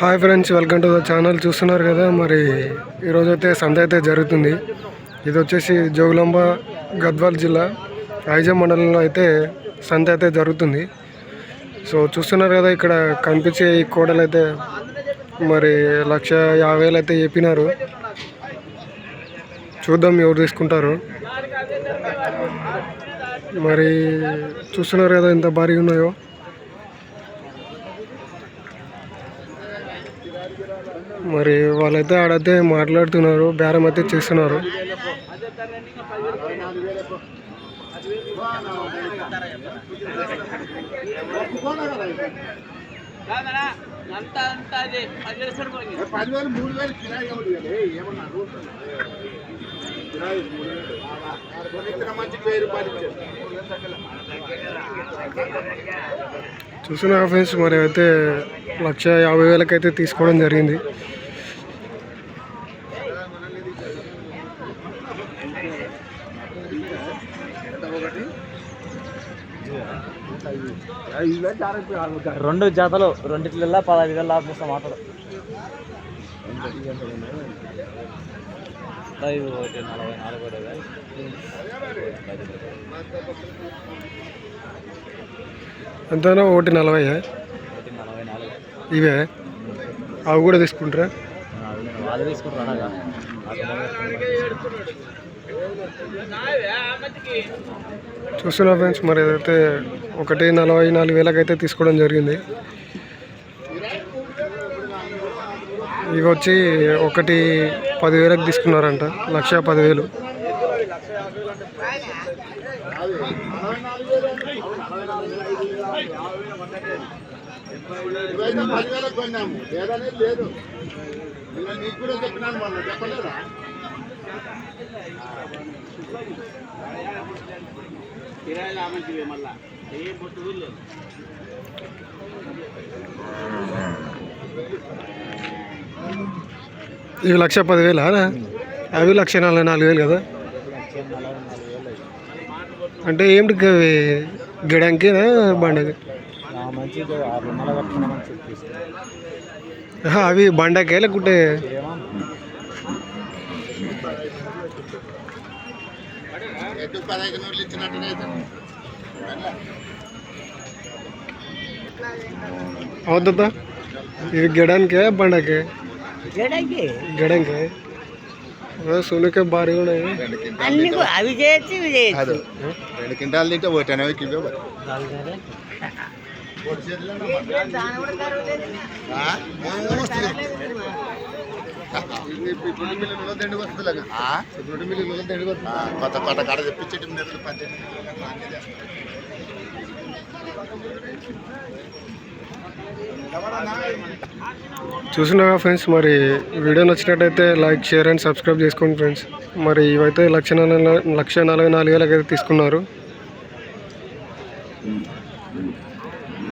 Hi friends welcome to the channel చూస్తున్నారు కదా మరి ఈరోజు అయితే సంత అయితే జరుగుతుంది. ఇది వచ్చేసి జోగులాంబ గద్వాల్ జిల్లా ఐజా మండలంలో అయితే సంత అయితే జరుగుతుంది. సో చూస్తున్నారు కదా ఇక్కడ కనిపించే ఈ కోడలు అయితే మరి లక్ష యాభై వేలు అయితే చెప్పినారు. చూద్దాం ఎవరు తీసుకుంటారు. మరి చూస్తున్నారు కదా ఎంత భారీగా ఉన్నాయో. మరి వాళ్ళైతే ఆడైతే మాట్లాడుతున్నారు బేరం అయితే చేస్తున్నారు. అంత అంత అది. పదివేలు మూడు వేలు కిరాయి? ఏమన్నా చూసిన ఫ్రెండ్స్ మరి అయితే లక్ష యాభై వేలకైతే తీసుకోవడం జరిగింది. రెండు జాతలు రెండిట్ల పదహైదు వేల లాభం ఇస్తాం మాటలు. లైవ్ ఒకటి నలభై నాలుగు ఒకటి ఎంతైనా ఒకటి నలభై ఒకటి నలభై నాలుగు ఇవే? అవి కూడా తీసుకుంటారా వాళ్ళు తీసుకుంటారా? చూస్తున్నా ఫ్రెండ్స్ మరి ఏదైతే ఒకటి నలభై నాలుగు వేలకైతే తీసుకోవడం జరిగింది. ఇవి వచ్చి ఒకటి పదివేలకు తీసుకున్నారంట లక్ష పదివేలు. మళ్ళా ఏం పొట్టు లేదు ఇవి లక్ష పదివేలా? అవి లక్ష నలభై నాలుగు వేలు కదా. అంటే ఏమిటి గవి గిడంకినా బండకి? అవి బండకే లేకుంటే అవుతుందా? ఇవి గిడానికే బండకే? గిడంకే. సునకే భారీగా ఉన్నాయి అన్ని అవి చేయొచ్చు ఇవి చేయొచ్చు. రెండు క్వింటాలు తింటే ఒకటి అనేవి కిలో కొత్త కొత్త కాడ పద్దెనిమిది చూస్తున్నాగా ఫ్రెండ్స్? మరి వీడియో నచ్చినట్టయితే లైక్ షేర్ అండ్ సబ్స్క్రైబ్ చేసుకోండి ఫ్రెండ్స్. మరి ఇవైతే లక్ష లక్ష నలభై నాలుగు వేలకైతే తీసుకున్నారు.